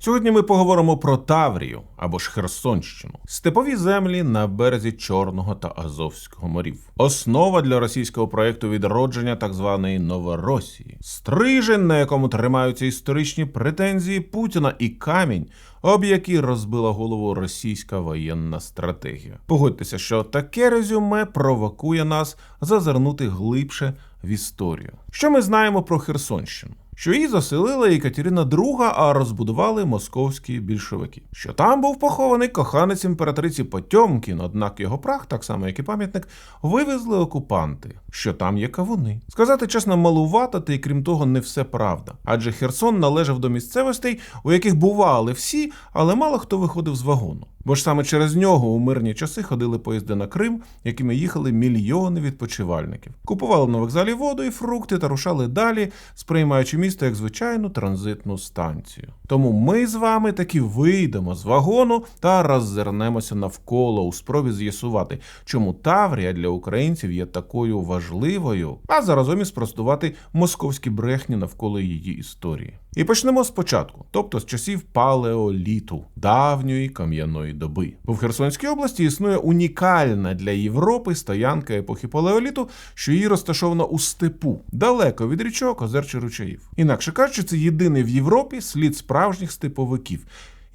Сьогодні ми поговоримо про Таврію або ж Херсонщину, степові землі на березі Чорного та Азовського морів. Основа для російського проекту відродження так званої Новоросії, стрижень, на якому тримаються історичні претензії Путіна, і камінь, об який розбила голову російська воєнна стратегія. Погодьтеся, що таке резюме провокує нас зазирнути глибше в історію. Що ми знаємо про Херсонщину? Що її заселила Екатерина II, а розбудували московські більшовики. Що там був похований коханець імператриці Потьомкін, однак його прах, так само як і пам'ятник, вивезли окупанти. Що там є кавуни. Сказати чесно, малувато, та й крім того, не все правда. Адже Херсон належав до місцевостей, у яких бували всі, але мало хто виходив з вагону. Бо ж саме через нього у мирні часи ходили поїзди на Крим, якими їхали мільйони відпочивальників. Купували на вокзалі воду і фрукти та рушали далі, сприймаючи місто як звичайну транзитну станцію. Тому ми з вами таки вийдемо з вагону та роззирнемося навколо у спробі з'ясувати, чому Таврія для українців є такою важливою, а заразом і спростувати московські брехні навколо її історії. І почнемо спочатку, тобто з часів палеоліту, давньої кам'яної доби. Бо в Херсонській області існує унікальна для Європи стоянка епохи палеоліту, що її розташована у степу, далеко від річок, озер чи ручаїв. Інакше кажучи, це єдиний в Європі слід справжніх степовиків.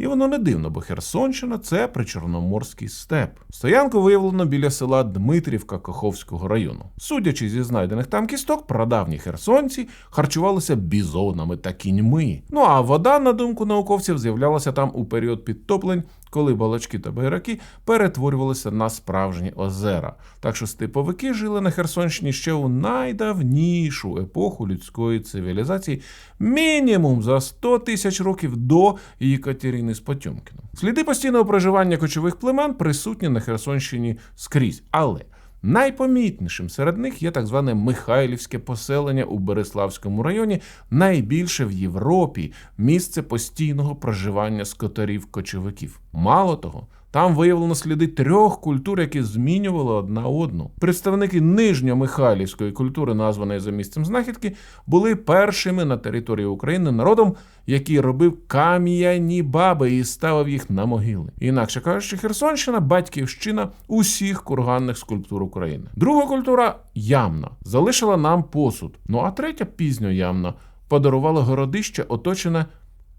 І воно не дивно, бо Херсонщина це причорноморський степ. Стоянку виявлено біля села Дмитрівка Каховського району. Судячи зі знайдених там кісток, прадавні херсонці харчувалися бізонами та кіньми. Ну а вода, на думку науковців, з'являлася там у період підтоплень, коли балачки та байраки перетворювалися на справжні озера. Так що степовики жили на Херсонщині ще у найдавнішу епоху людської цивілізації, мінімум за 100 тисяч років до Єкатерини з Потьомкіном. Сліди постійного проживання кочових племен присутні на Херсонщині скрізь, але Найпомітнішим серед них є так зване Михайлівське поселення у Береславському районі, найбільше в Європі місце постійного проживання скотарів-кочовиків. Мало того, там виявлено сліди трьох культур, які змінювали одна одну. Представники нижньомихайлівської культури, названої за місцем знахідки, були першими на території України народом, який робив кам'яні баби і ставив їх на могили. Інакше кажучи, Херсонщина батьківщина усіх курганних скульптур України. Друга культура ямна, залишила нам посуд. Ну а третя пізньоямна подарувала городище, оточене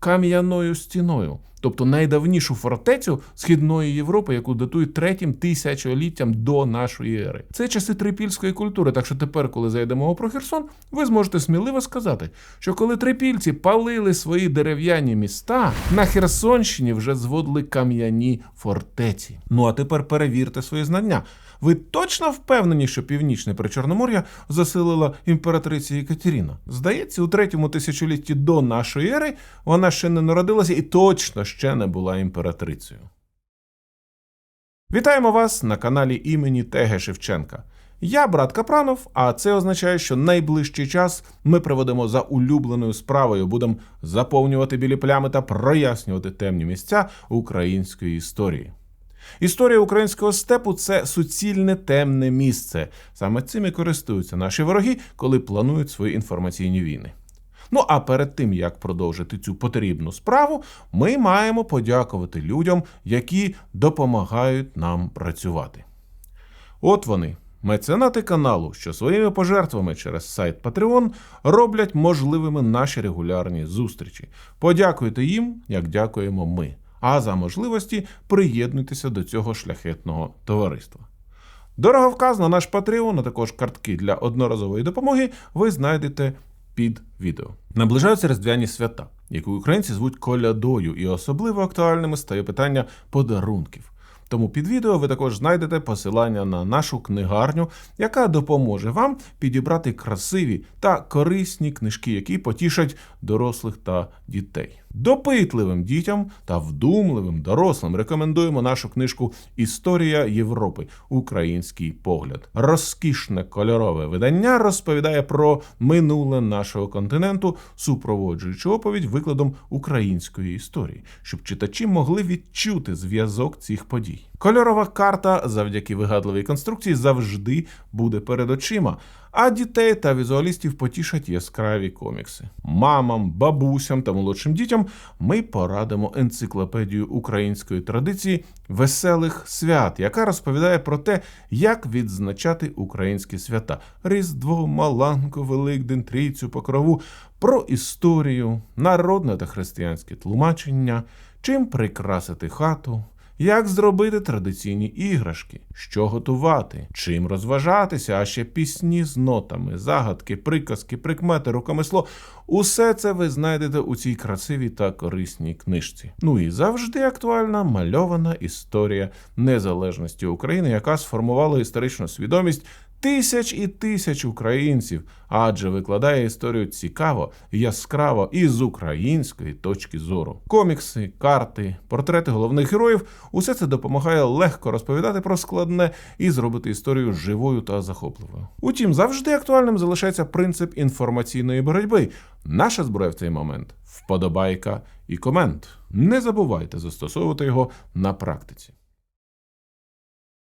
кам'яною стіною, тобто найдавнішу фортецю східної Європи, яку датують третім тисячоліттям до нашої ери. Це часи трипільської культури. Так що тепер, коли зайде мова про Херсон, ви зможете сміливо сказати, що коли трипільці палили свої дерев'яні міста, на Херсонщині вже зводили кам'яні фортеці. Ну а тепер перевірте свої знання. Ви точно впевнені, що північне Причорномор'я заселила імператриця Екатерина? Здається, у третьому тисячолітті до нашої ери вона ще не народилася і точно ще не була імператрицею. Вітаємо вас на каналі імені Теге Шевченка. Я брат Капранов, а це означає, що найближчий час ми проведемо за улюбленою справою, будемо заповнювати білі плями та прояснювати темні місця української історії. Історія українського степу це суцільне темне місце. Саме цим і користуються наші вороги, коли планують свої інформаційні війни. Ну а перед тим як продовжити цю потрібну справу, ми маємо подякувати людям, які допомагають нам працювати. От вони, меценати каналу, що своїми пожертвами через сайт Patreon роблять можливими наші регулярні зустрічі. Подякуйте їм, як дякуємо ми. А за можливості приєднуйтеся до цього шляхетного товариства. Дороговказ на наш Patreon, а також картки для одноразової допомоги ви знайдете під відео. Наближаються різдвяні свята, які українці звуть колядою, і особливо актуальними стає питання подарунків. Тому під відео ви також знайдете посилання на нашу книгарню, яка допоможе вам підібрати красиві та корисні книжки, які потішать дорослих та дітей. Допитливим дітям та вдумливим дорослим рекомендуємо нашу книжку Історія Європи. Український погляд. Розкішне кольорове видання розповідає про минуле нашого континенту, супроводжуючи оповідь викладом української історії, щоб читачі могли відчути зв'язок цих подій. Кольорова карта завдяки вигадливій конструкції завжди буде перед очима. А дітей та візуалістів потішать яскраві комікси. Мамам, бабусям та молодшим дітям ми порадимо енциклопедію української традиції веселих свят, яка розповідає про те, як відзначати українські свята: Різдво, Маланку, Великдень, Трійцю, Покрову, про історію, народне та християнське тлумачення, чим прикрасити хату. Як зробити традиційні іграшки, що готувати, чим розважатися, а ще пісні з нотами, загадки, приказки, прикмети, рукомисло усе це ви знайдете у цій красивій та корисній книжці. Ну і завжди актуальна мальована історія незалежності України, яка сформувала історичну свідомість тисяч і тисяч українців, адже викладає історію цікаво, яскраво і з української точки зору. Комікси, карти, портрети головних героїв усе це допомагає легко розповідати про складне і зробити історію живою та захопливою. Утім, завжди актуальним залишається принцип інформаційної боротьби. Наша зброя в цей момент вподобайка і комент. Не забувайте застосовувати його на практиці.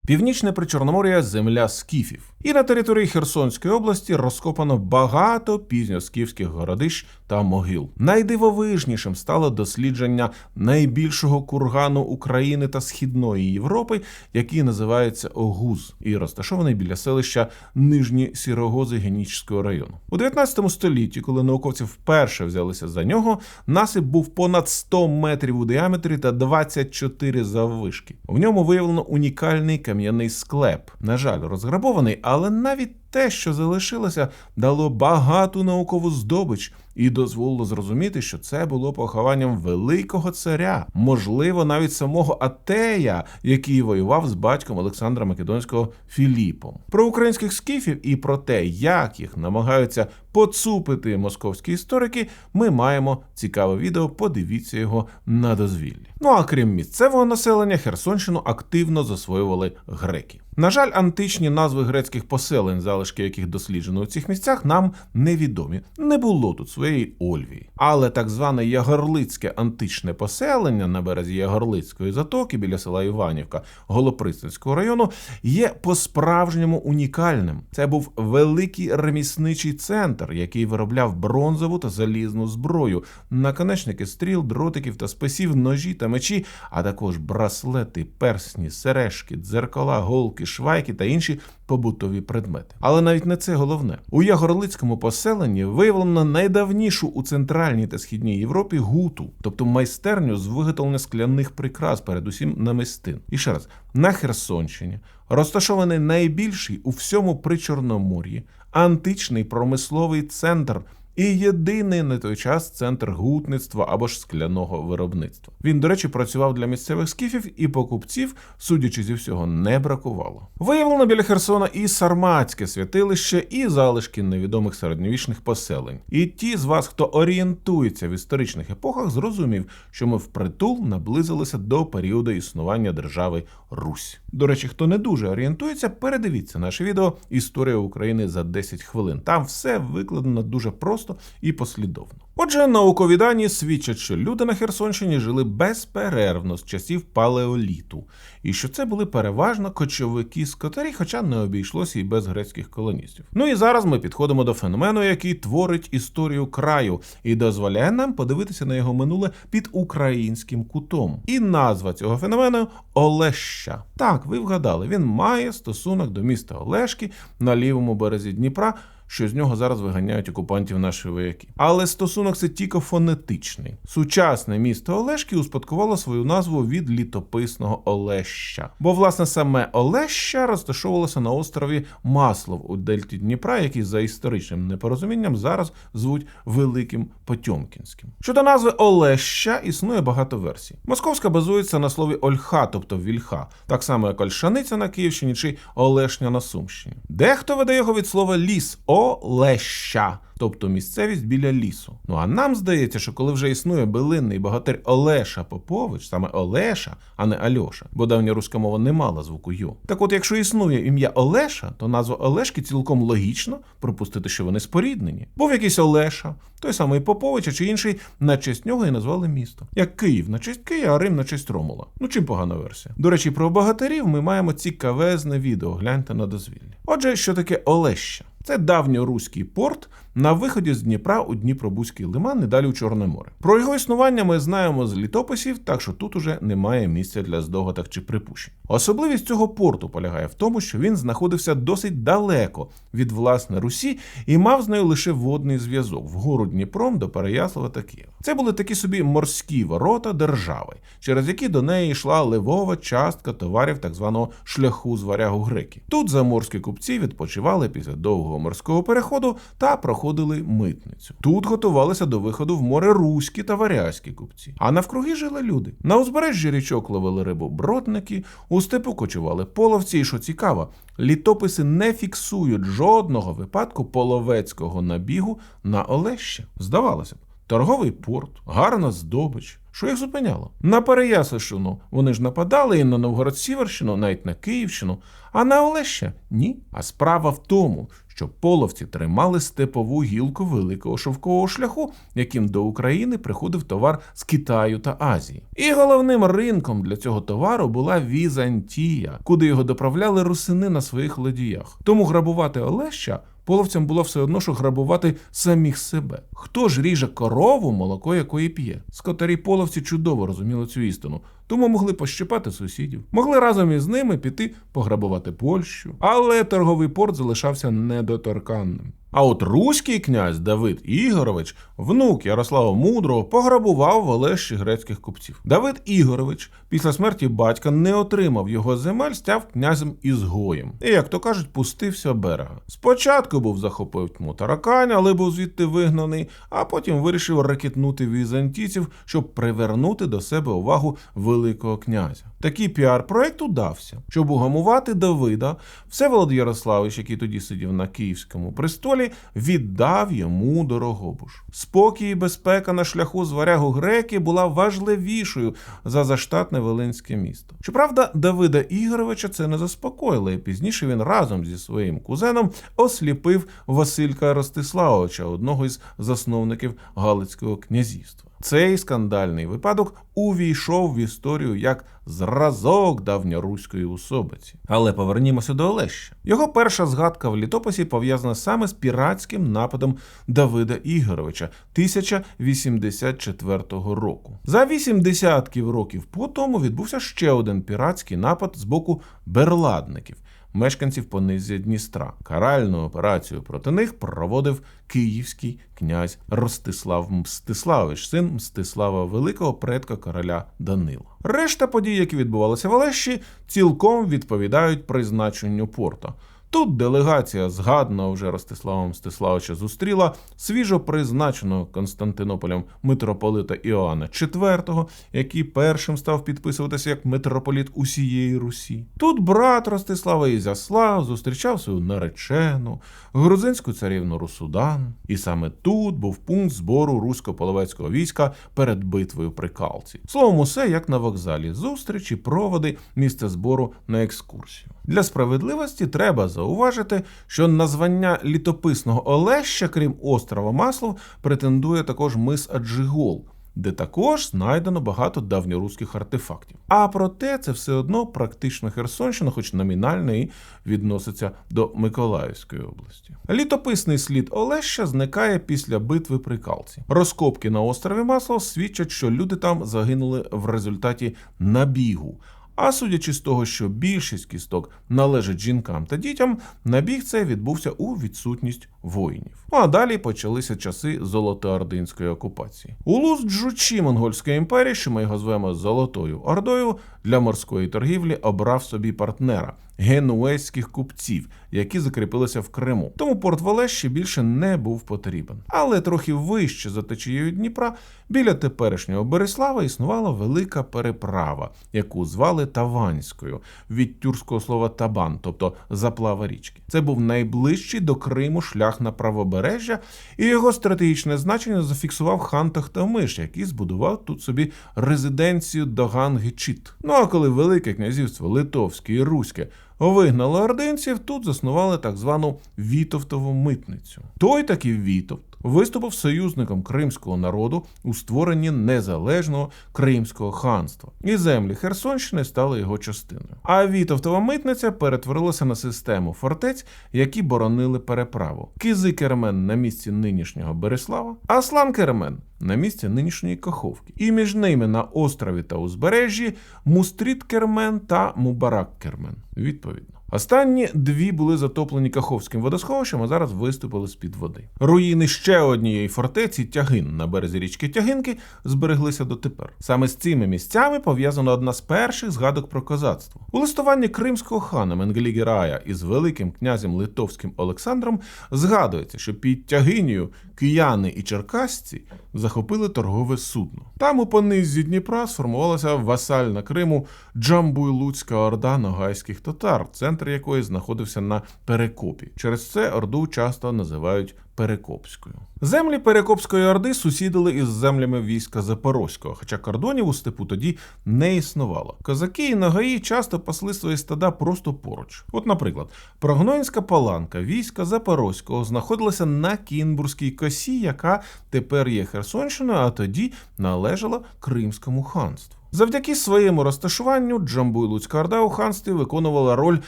Північне Причорномор'я земля скіфів, і на території Херсонської області розкопано багато пізньоскіфських городищ та могил. Найдивовижнішим стало дослідження найбільшого кургану України та Східної Європи, який називається Огуз, і розташований біля селища Нижні Сірогози Генічського району. У 19 столітті, коли науковці вперше взялися за нього, насип був понад 100 метрів у діаметрі та 24 заввишки. В ньому виявлено унікальний кам'яний склеп. На жаль, розграбований, але навіть те, що залишилося, дало багату наукову здобич і дозволило зрозуміти, що це було похованням великого царя, можливо, навіть самого Атея, який воював з батьком Олександра Македонського Філіпом. Про українських скіфів і про те, як їх намагаються поцупити московські історики, ми маємо цікаве відео. Подивіться його на дозвіллі. Ну а крім місцевого населення, Херсонщину активно засвоювали греки. На жаль, античні назви грецьких поселень, залишки яких досліджено у цих місцях, нам невідомі. Не було тут своєї Ольвії. Але так зване Ягорлицьке античне поселення на березі Ягорлицької затоки біля села Іванівка Голопристинського району є по-справжньому унікальним. Це був великий ремісничий центр, який виробляв бронзову та залізну зброю, наконечники стріл, дротиків та списів, ножі та мечі, а також браслети, персні, сережки, дзеркала, голки, швайки та інші побутові предмети. Але навіть не це головне. У Ягорлицькому поселенні виявлено найдавнішу у центральній та східній Європі гуту, тобто майстерню з виготовлення скляних прикрас, передусім намистин. І ще раз, на Херсонщині розташований найбільший у всьому Причорномор'ї античний промисловий центр. І єдиний на той час центр гутництва або ж скляного виробництва. Він, до речі, працював для місцевих скіфів і покупців, судячи зі всього, не бракувало. Виявлено біля Херсона і сарматське святилище, і залишки невідомих середньовічних поселень. І ті з вас, хто орієнтується в історичних епохах, зрозумів, що ми впритул наблизилися до періоду існування держави Русь. До речі, хто не дуже орієнтується, передивіться наше відео Історія України за 10 хвилин. Там все викладено дуже просто і послідовно. Отже, наукові дані свідчать, що люди на Херсонщині жили безперервно з часів палеоліту, і що це були переважно кочовики скотарі, хоча не обійшлося і без грецьких колоністів. Ну і зараз ми підходимо до феномену, який творить історію краю і дозволяє нам подивитися на його минуле під українським кутом. І назва цього феномену Олеща. Так, ви вгадали, він має стосунок до міста Олешки на лівому березі Дніпра що з нього зараз виганяють окупантів наші вояки. Але стосунок це тільки фонетичний. Сучасне місто Олешки успадкувало свою назву від літописного Олеща. Бо, власне, саме Олеща розташовувалося на острові Маслов у Дельті Дніпра, який за історичним непорозумінням зараз звуть Великим Потьомкінським. Щодо назви Олеща існує багато версій. Московська базується на слові Ольха, тобто вільха, так само як Ольшаниця на Київщині чи Олешня на Сумщині. Дехто веде його від слова ліс. Олеща. Тобто місцевість біля лісу. Ну а нам здається, що коли вже існує билинний богатир Олеша Попович, саме Олеша, а не Альоша, бо давня руська мова не мала звуку Ю. Так от, якщо існує ім'я Олеша, то назва Олешки цілком логічно припустити, що вони споріднені. Був якийсь Олеша, той самий Поповича чи інший, на честь нього і назвали місто. Як Київ на честь Києва, а Рим на честь Ромула. Ну чим погана версія. До речі, про богатирів ми маємо цікавезне відео. Гляньте на дозвіллі. Отже, що таке Олеща? Це давньоруський порт на виході з Дніпра у Дніпробузький лиман і у Чорне море. Про його існування ми знаємо з літописів, так що тут уже немає місця для здогадок чи припущень. Особливість цього порту полягає в тому, що він знаходився досить далеко від власне Русі і мав з нею лише водний зв'язок вгору Дніпром до Переяслава та Києва. Це були такі собі морські ворота держави, через які до неї йшла ливова частка товарів так званого шляху з варягу греки. Тут заморські купці відпочивали після довгого морського переходу та проходили митницю. Тут готувалися до виходу в море руські та варязькі купці. А навкруги жили люди. На узбережжі річок ловили рибу бродники, у степу кочували половці, і що цікаво, літописи не фіксують жодного випадку половецького набігу на Олеща. Здавалося б. Торговий порт, гарна здобич. Що їх зупиняло? На Переяславщину вони ж нападали і на Новгород-Сіверщину, навіть на Київщину, а на Олеща ні. А справа в тому, що половці тримали степову гілку великого шовкового шляху, яким до України приходив товар з Китаю та Азії. І головним ринком для цього товару була Візантія, куди його доправляли русини на своїх ладіях. Тому грабувати Олеща половцям було все одно, що грабувати самих себе. Хто ж ріже корову, молоко якої п'є? Скотарі половці чудово розуміли цю істину, тому могли пощипати сусідів, могли разом із ними піти пограбувати Польщу. Але торговий порт залишався недоторканним. А от руський князь Давид Ігорович, внук Ярослава Мудрого, пограбував в Олещі грецьких купців. Давид Ігорович після смерті батька не отримав його земель, став князем ізгоєм. І, як то кажуть, пустився берега. Спочатку був захопив тьму таракань, але був звідти вигнаний, а потім вирішив ракетнути візантійців, щоб привернути до себе увагу великого князя. Такий піар-проект удався, щоб угамувати Давида, Всеволод Ярославич, який тоді сидів на київському престолі, віддав йому дорогобуш. Спокій і безпека на шляху з варягу греки була важливішою за заштатне Волинське місто. Щоправда, Давида Ігоровича це не заспокоїло, і пізніше він разом зі своїм кузеном осліпив Василька Ростиславовича, одного із засновників Галицького князівства. Цей скандальний випадок увійшов в історію як зразок давньоруської особиці. Але повернімося до Олеща. Його перша згадка в літописі пов'язана саме з піратським нападом Давида Ігоровича 1084 року. За вісім десятків років по тому відбувся ще один піратський напад з боку берладників. Мешканців понизя Дністра. Каральну операцію проти них проводив київський князь Ростислав Мстиславич, син Мстислава Великого, предка короля Данила. Решта подій, які відбувалися в Олещі, цілком відповідають призначенню порта. Тут делегація згаданого вже Ростислава Мстиславича зустріла свіжо призначеного Константинополем митрополита Іоанна IV, який першим став підписуватися як митрополіт усієї Русі. Тут брат Ростислава Ізяслав зустрічав свою наречену, грузинську царівну Русудан, і саме тут був пункт збору русько-половецького війська перед битвою при Калці. Словом, усе як на вокзалі, зустрічі, проводи, місце збору на екскурсію. Для справедливості треба зауважити, що на звання літописного Олеща, крім острова Маслов, претендує також мис Аджигол, де також знайдено багато давньоруських артефактів. А проте це все одно практично Херсонщина, хоч номінально і відноситься до Миколаївської області. Літописний слід Олеща зникає після битви при Калці. Розкопки на острові Маслов свідчать, що люди там загинули в результаті набігу. А судячи з того, що більшість кісток належить жінкам та дітям, набіг цей відбувся у відсутність воїнів. Ну а далі почалися часи Золотоординської окупації. Улус Джучі Монгольської імперії, що ми його звемо Золотою Ордою, для морської торгівлі обрав собі партнера генуезьких купців, які закріпилися в Криму. Тому порт в Олещі більше не був потрібен. Але трохи вище за течією Дніпра, біля теперішнього Береслава, існувала велика переправа, яку звали Таванською від тюркського слова табан, тобто заплава річки. Це був найближчий до Криму шлях на правобережжя, і його стратегічне значення зафіксував хан Тахтамиш, який збудував тут собі резиденцію Доган-Гечіт. Ну а коли Велике князівство Литовське і Руське вигнало ординців, тут заснували так звану Вітовтову митницю. Той таки Вітовт виступив союзником кримського народу у створенні незалежного Кримського ханства, і землі Херсонщини стали його частиною. А Вітовтова митниця перетворилася на систему фортець, які боронили переправу. Кизи Кермен на місці нинішнього Береслава, Аслан Кермен на місці нинішньої Каховки. І між ними на острові та узбережжі Мустріт Кермен та Мубарак Кермен. Відповідно. Останні дві були затоплені Каховським водосховищем, а зараз виступили з-під води. Руїни ще однієї фортеці Тягин на березі річки Тягинки збереглися дотепер. Саме з цими місцями пов'язана одна з перших згадок про козацтво. У листуванні кримського хана Менгелігірая із великим князем Литовським Олександром згадується, що під Тягинію кияни і черкасці захопили торгове судно. Там у понизі Дніпра сформувалася васальна Криму Джамбуйлуцька орда ногайських татар, центр якої знаходився на Перекопі. Через це орду часто називають Перекопською. Землі Перекопської орди сусідили із землями війська Запорозького, хоча кордонів у степу тоді не існувало. Козаки і нагаї часто пасли свої стада просто поруч. От, наприклад, Прогнонська паланка війська Запорозького знаходилася на Кінбурзькій косі, яка тепер є Херсонщиною, а тоді належала Кримському ханству. Завдяки своєму розташуванню Джамбуйлуцька орда у ханстві виконувала роль,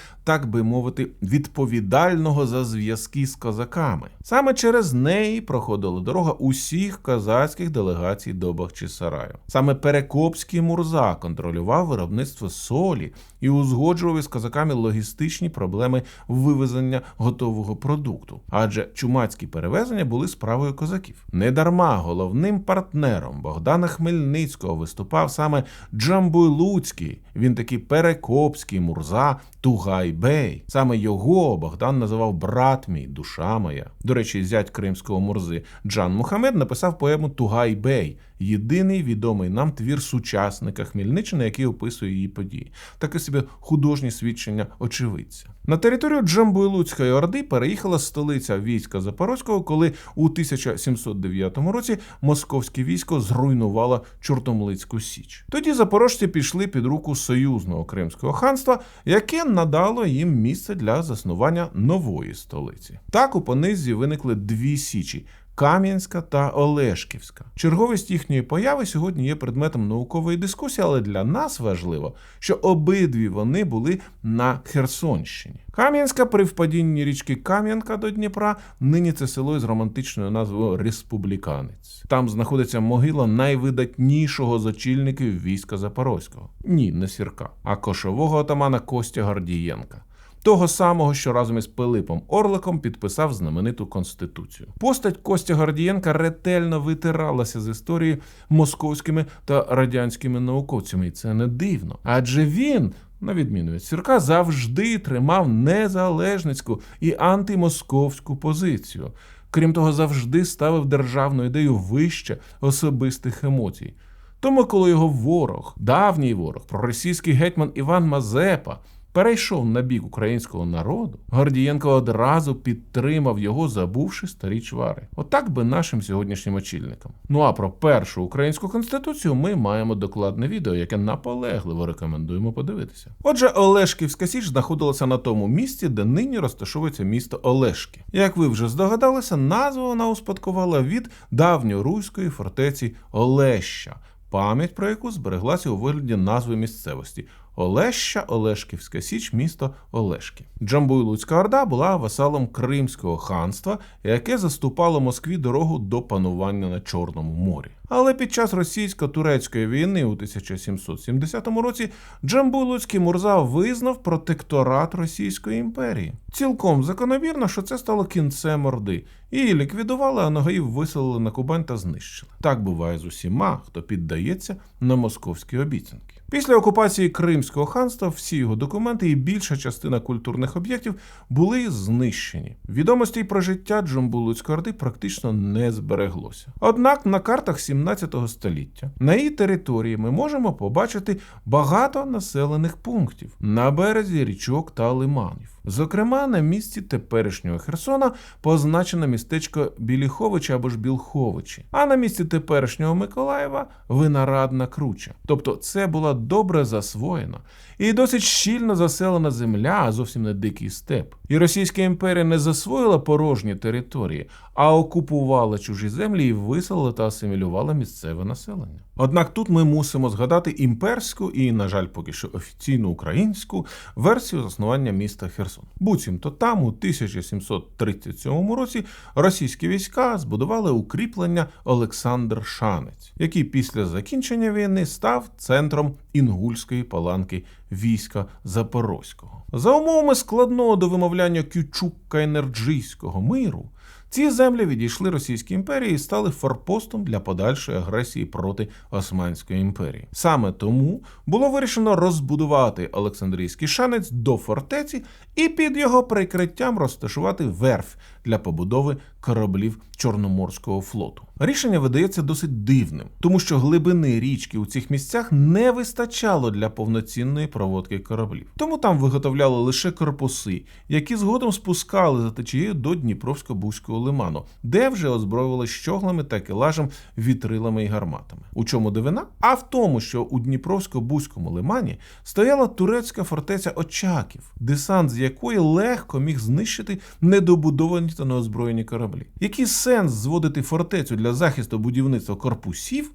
так би мовити, відповідального за зв'язки з козаками. Саме через неї проходила дорога усіх козацьких делегацій до Бахчисараю. Саме Перекопський Мурза контролював виробництво солі і узгоджував із козаками логістичні проблеми вивезення готового продукту, адже чумацькі перевезення були справою козаків. Недарма головним партнером Богдана Хмельницького виступав саме Джамбуйлуцький, він такий Перекопський, Мурза, Тугай-Бей. Саме його Богдан називав брат мій, душа моя. До речі, зять кримського Мурзи Джан Мухамед написав поему Тугай-Бей, єдиний відомий нам твір сучасника Хмельниччини, який описує її події. Таке собі художнє свідчення очевидця. На територію Джамбуйлуцької орди переїхала столиця війська Запорозького, коли у 1709 році московське військо зруйнувало Чортомлицьку Січ. Тоді запорожці пішли під руку союзного Кримського ханства, яке надало їм місце для заснування нової столиці. Так у понизі виникли дві січі. Кам'янська та Олешківська. Черговість їхньої появи сьогодні є предметом наукової дискусії, але для нас важливо, що обидві вони були на Херсонщині. Кам'янська при впадінні річки Кам'янка до Дніпра, нині це село із романтичною назвою Республіканець. Там знаходиться могила найвидатнішого з очільників війська Запорозького. Ні, не сірка, а кошового отамана Костя Гордієнка того самого, що разом із Пилипом Орликом підписав знамениту конституцію. Постать Костя Гордієнка ретельно витиралася з історії московськими та радянськими науковцями, і це не дивно. Адже він. На відміну від Сірка, завжди тримав незалежницьку і антимосковську позицію. Крім того, завжди ставив державну ідею вище особистих емоцій. Тому, коли його ворог, давній ворог, проросійський гетьман Іван Мазепа, перейшов на бік українського народу, Гордієнко одразу підтримав його, забувши старі чвари. Отак би нашим сьогоднішнім очільникам. Ну а про першу українську конституцію ми маємо докладне відео, яке наполегливо рекомендуємо подивитися. Отже, Олешківська Січ знаходилася на тому місці, де нині розташовується місто Олешки. Як ви вже здогадалися, назву вона успадкувала від давньоруської фортеці Олеща. Пам'ять про яку збереглася у вигляді назви місцевості Олеща, Олешківська Січ, місто Олешки. Джамбуйлуцька Орда була васалом Кримського ханства, яке заступало Москві дорогу до панування на Чорному морі. Але під час російсько-турецької війни у 1770 році Джамбулуцький Мурза визнав протекторат Російської імперії. Цілком закономірно, що це стало кінцем Орди. Її ліквідували, а Ногаїв виселили на Кубань та знищили. Так буває з усіма, хто піддається на московські обіцянки. Після окупації Кримського ханства всі його документи і більша частина культурних об'єктів були знищені. Відомостей про життя Джамбулуцької орди практично не збереглося. Однак на картах 17 століття на її території ми можемо побачити багато населених пунктів на березі річок та лиманів. Зокрема, на місці теперішнього Херсона позначено містечко Біліховичі або ж Білховичі, а на місці теперішнього Миколаєва винарадна круча. Тобто це була добре засвоєна і досить щільно заселена земля, а зовсім не дикий степ. І Російська імперія не засвоїла порожні території, а окупувала чужі землі і виселила та асимілювала місцеве населення. Однак тут ми мусимо згадати імперську і, на жаль, поки що офіційну українську версію заснування міста Херсон. Буцімто там, у 1737 році, російські війська збудували укріплення Олександр Шанець, який після закінчення війни став центром інгульської паланки війська Запорозького. За умовами складного до вимовляння Кючук-Кайнерджийського миру. Ці землі відійшли Російській імперії і стали форпостом для подальшої агресії проти Османської імперії. Саме тому було вирішено розбудувати Олександрійський шанець до фортеці і під його прикриттям розташувати верф для побудови кораблів Чорноморського флоту. Рішення видається досить дивним, тому що глибини річки у цих місцях не вистачало для повноцінної проводки кораблів. Тому там виготовляли лише корпуси, які згодом спускали за течією до Дніпровсько-Бузького лиману, де вже озброювали щоглами та келажем, вітрилами і гарматами. У чому дивина? А в тому, що у Дніпровсько-Бузькому лимані стояла турецька фортеця Очаків, десант з якої легко міг знищити недобудовані та неозброєні кораблі. Який сенс зводити фортецю для захисту будівництва корпусів,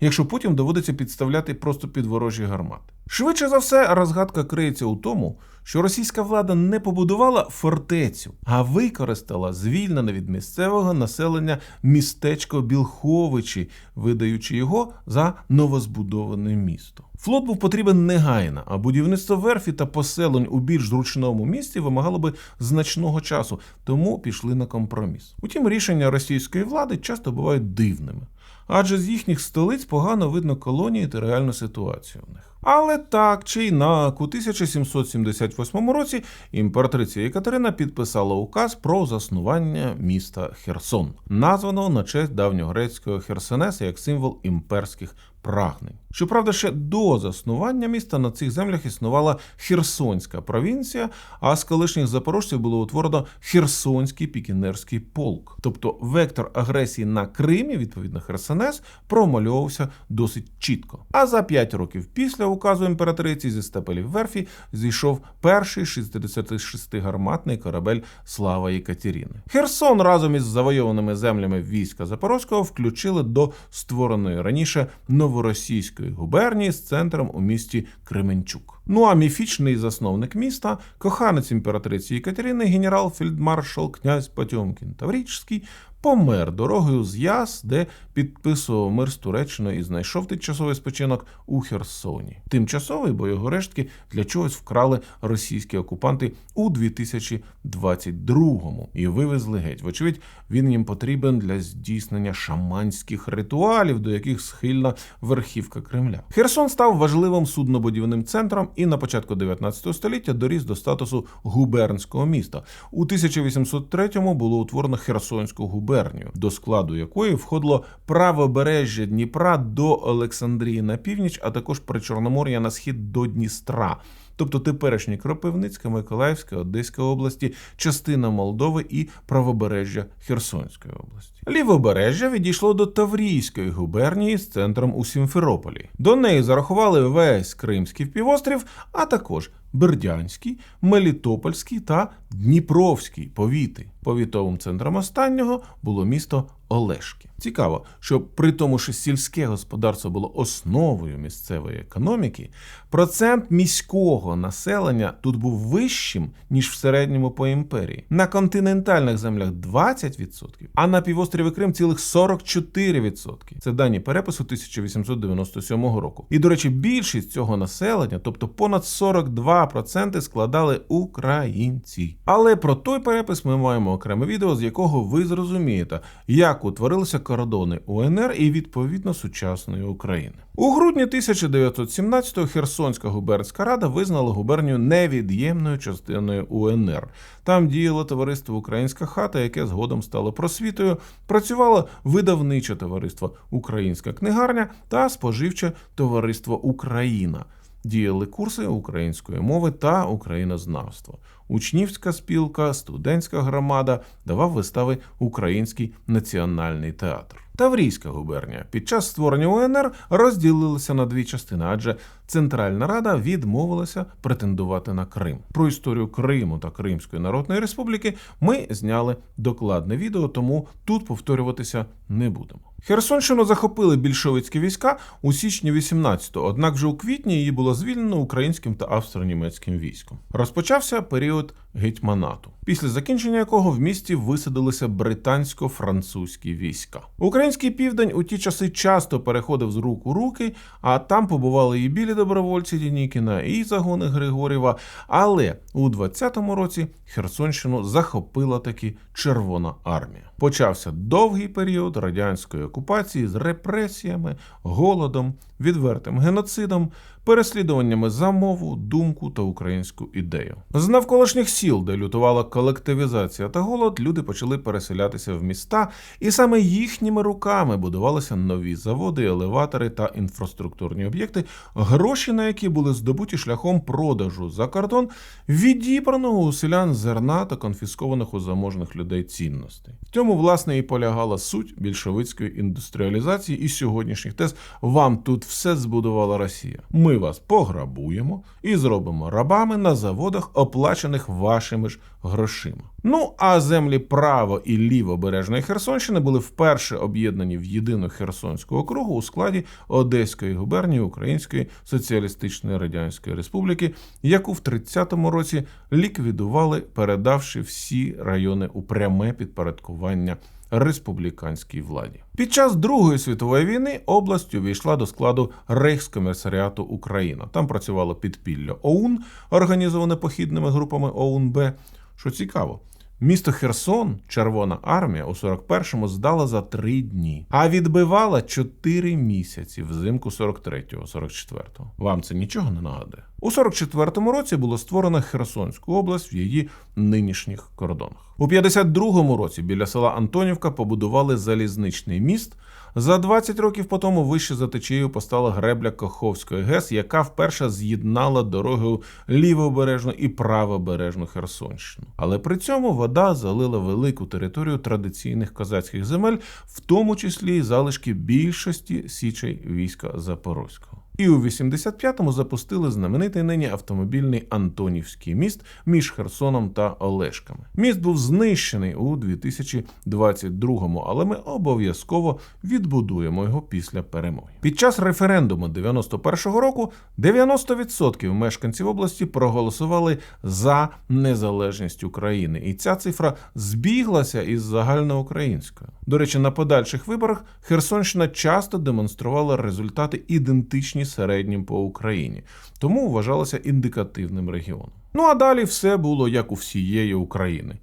якщо потім доводиться підставляти просто під ворожі гармати? Швидше за все, розгадка криється у тому, що російська влада не побудувала фортецю, а використала звільнене від місцевого населення містечко Білховичі, видаючи його за новозбудоване місто. Флот був потрібен негайно, а будівництво верфі та поселень у більш зручному місті вимагало би значного часу, тому пішли на компроміс. Утім, рішення російської влади часто бувають дивними, адже з їхніх столиць погано видно колонії та реальну ситуацію в них. Але так чи інак, у 1778 році імператриця Єкатерина підписала указ про заснування міста Херсон, названого на честь давньогрецького Херсонеса як символ імперських прагнень. Щоправда, ще до заснування міста на цих землях існувала Херсонська провінція, а з колишніх запорожців було утворено Херсонський пікінерський полк. Тобто вектор агресії на Кримі, відповідно Херсонес, промальовувався досить чітко. А за п'ять років після указу імператриці зі степелів верфі зійшов перший 66-гарматний корабель Слава Єкатеріни. Херсон разом із завойованими землями війська Запорозького включили до створеної раніше новоросійської губернії з центром у місті Кременчук. Ну а міфічний засновник міста, коханець імператриці Єкатерини, генерал-фельдмаршал князь Потьомкін Таврічський, помер дорогою з Яс, де підписував мир з Туреччиною і знайшов тимчасовий спочинок у Херсоні. Тимчасовий, бо його рештки для чогось вкрали російські окупанти у 2022-му і вивезли геть. Вочевидь, він їм потрібен для здійснення шаманських ритуалів, до яких схильна верхівка Кремля. Херсон став важливим суднобудівним центром і на початку 19 століття доріс до статусу губернського міста. У 1803-му було утворено Херсонську губернію, до складу якої входило правобережжя Дніпра до Олександрії на північ, а також Причорномор'я на схід до Дністра. Тобто теперішні Кропивницька, Миколаївська, Одеська області, частина Молдови і правобережжя Херсонської області. Лівобережжя відійшло до Таврійської губернії з центром у Сімферополі. До неї зарахували весь Кримський півострів, а також Бердянський, Мелітопольський та Дніпровський повіти. Повітовим центром останнього було місто Олешки. Цікаво, що при тому, що сільське господарство було основою місцевої економіки, процент міського населення тут був вищим, ніж в середньому по імперії. На континентальних землях 20%, а на півострові Крим цілих 44%. Це дані перепису 1897 року. І, до речі, більшість цього населення, тобто понад 42% складали українці. Але про той перепис ми маємо окреме відео, з якого ви зрозумієте, як утворилися кордони УНР і відповідно сучасної України. У грудні 1917-го Херсонська губернська рада визнала губернію невід'ємною частиною УНР. Там діяло товариство Українська хата, яке згодом стало просвітою. Працювало видавниче товариство Українська книгарня та споживче товариство Україна. Діяли курси української мови та українознавства. Учнівська спілка, студентська громада давав вистави Український національний театр. Таврійська губернія під час створення УНР розділилася на дві частини, адже Центральна Рада відмовилася претендувати на Крим. Про історію Криму та Кримської Народної Республіки ми зняли докладне відео, тому тут повторюватися не будемо. Херсонщину захопили більшовицькі війська у січні 18-го, однак вже у квітні її було звільнено українським та австро-німецьким військом. Розпочався період период гетьманату, після закінчення якого в місті висадилися британсько-французькі війська. Український південь у ті часи часто переходив з рук у руки, а там побували і білі добровольці Дінікіна, і загони Григорєва. Але у 20-му році Херсонщину захопила таки Червона армія. Почався довгий період радянської окупації з репресіями, голодом, відвертим геноцидом, переслідуваннями за мову, думку та українську ідею. З навколишніх сіл, де лютувала колективізація та голод, люди почали переселятися в міста, і саме їхніми руками будувалися нові заводи, елеватори та інфраструктурні об'єкти, гроші на які були здобуті шляхом продажу за кордон, відібраного у селян зерна та конфіскованих у заможних людей цінностей. В цьому власне і полягала суть більшовицької індустріалізації і сьогоднішніх тез вам тут все збудувала Росія. Ми вас пограбуємо і зробимо рабами на заводах, оплачених вашими ж грошима. Ну а землі право і лівобережної Херсонщини були вперше об'єднані в єдину Херсонську округу у складі Одеської губернії Української Соціалістичної Радянської Республіки, яку в 30-му році ліквідували, передавши всі райони у пряме підпорядкування республіканській владі. Під час Другої світової війни область увійшла до складу Рейхскомісаріату Україна. Там працювало підпілля ОУН, організоване похідними групами ОУН-Б. Що цікаво, місто Херсон, Червона армія у 41-му здала за три дні, а відбивала 4 місяці взимку 43-го, 44-го. Вам це нічого не нагадує? У 44-му році було створено Херсонську область в її нинішніх кордонах. У 52-му році біля села Антонівка побудували залізничний міст. За 20 років по тому вище за течією постала гребля Коховської ГЕС, яка вперше з'єднала дорогою лівобережну і правобережну Херсонщину. Але при цьому вода залила велику територію традиційних козацьких земель, в тому числі і залишки більшості січей війська Запорозького. І у 85-му запустили знаменитий нині автомобільний Антонівський міст між Херсоном та Олешками. Міст був знищений у 2022-му, але ми обов'язково відбудуємо його після перемоги. Під час референдуму 91-го року 90% мешканців області проголосували за незалежність України, і ця цифра збіглася із загальноукраїнською. До речі, на подальших виборах Херсонщина часто демонструвала результати ідентичні середнім по Україні, тому вважалася індикативним регіоном. Ну а далі все було як у всієї України.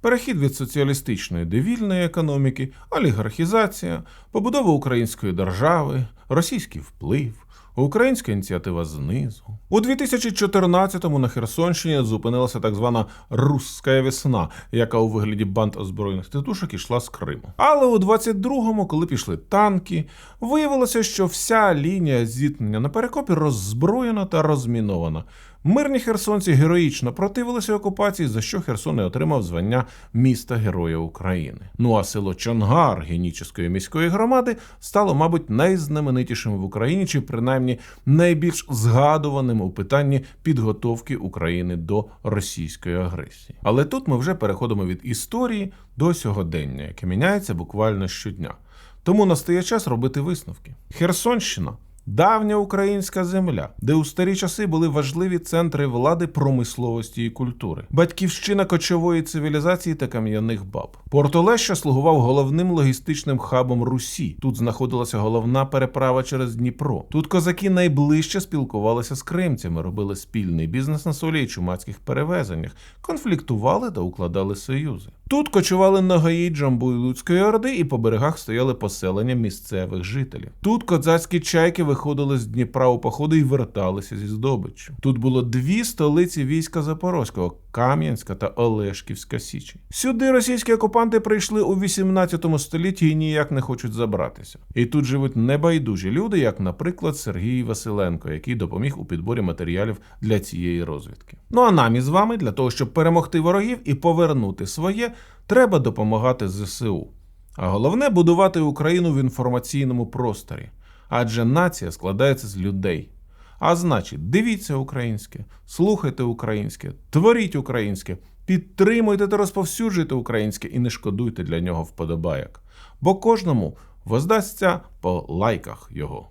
Перехід від соціалістичної девільної економіки, олігархізація, побудова української держави, російський вплив, українська ініціатива знизу. У 2014-му на Херсонщині зупинилася так звана «русська весна, яка у вигляді банд озброєних титушок ішла з Криму. Але у 22-му, коли пішли танки, виявилося, що вся лінія зіткнення на перекопі роззброєна та розмінована. Мирні херсонці героїчно противилися окупації, за що Херсон і отримав звання міста Героя України. Ну а село Чонгар Генічеської міської громади стало, мабуть, найзнаменитішим в Україні, чи принаймні найбільш згадуваним у питанні підготовки України до російської агресії. Але тут ми вже переходимо від історії до сьогодення, яке міняється буквально щодня. Тому настає час робити висновки. Херсонщина давня українська земля, де у старі часи були важливі центри влади, промисловості і культури, батьківщина кочової цивілізації та кам'яних баб. Портолеща слугував головним логістичним хабом Русі. Тут знаходилася головна переправа через Дніпро. Тут козаки найближче спілкувалися з кримцями, робили спільний бізнес на солі і чумацьких перевезеннях, конфліктували та укладали союзи. Тут кочували ногаї Джамбу Луцької орди, і по берегах стояли поселення місцевих жителів. Тут козацькі чайки виходили з Дніпра у походи і верталися зі здобиччю. Тут було дві столиці війська Запорозького Кам'янська та Олешківська Січі. Сюди російські окупанти прийшли у 18 столітті і ніяк не хочуть забратися. І тут живуть небайдужі люди, як, наприклад, Сергій Василенко, який допоміг у підборі матеріалів для цієї розвідки. Ну а нам із вами для того, щоб перемогти ворогів і повернути своє, треба допомагати ЗСУ. А головне будувати Україну в інформаційному просторі. Адже нація складається з людей. А значить, дивіться українське, слухайте українське, творіть українське, підтримуйте та розповсюджуйте українське і не шкодуйте для нього вподобайок. Бо кожному воздасться по лайках його.